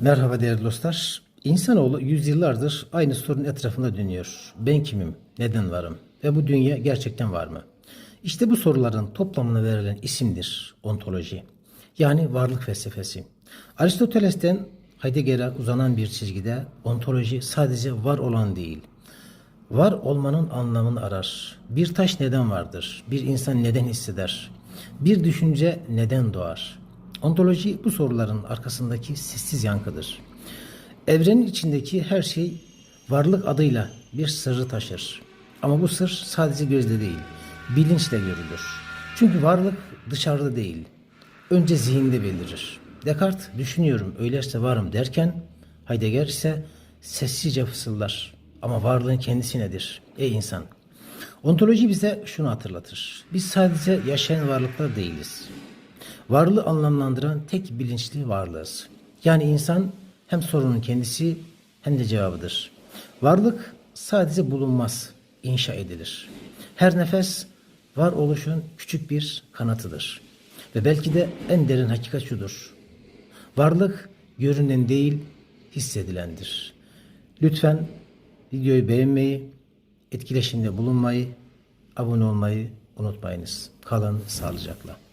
Merhaba değerli dostlar. İnsanoğlu yüzyıllardır aynı sorunun etrafında dönüyor. Ben kimim? Neden varım? Ve bu dünya gerçekten var mı? İşte bu soruların toplamına verilen isimdir ontoloji. Yani varlık felsefesi. Aristoteles'ten Heidegger'e uzanan bir çizgide ontoloji sadece var olan değil, Var olmanın anlamını arar. Bir taş neden vardır? Bir insan neden hisseder? Bir düşünce neden doğar? Ontoloji bu soruların arkasındaki sessiz yankıdır. Evrenin içindeki her şey varlık adıyla bir sırrı taşır. Ama bu sır sadece gözle değil, bilinçle görülür. Çünkü varlık dışarıda değil, önce zihinde belirir. Descartes düşünüyorum öyleyse varım derken Heidegger ise sessizce fısıldar. Ama varlığın kendisi nedir? Ey insan! Ontoloji bize şunu hatırlatır. Biz sadece yaşayan varlıklar değiliz. Varlığı anlamlandıran tek bilinçli varlığız. Yani insan hem sorunun kendisi hem de cevabıdır. Varlık sadece bulunmaz, inşa edilir. Her nefes varoluşun küçük bir kanatıdır. Ve belki de en derin hakikat şudur. Varlık görünen değil, hissedilendir. Lütfen videoyu beğenmeyi, etkileşimde bulunmayı, abone olmayı unutmayınız. Kalın sağlıcakla.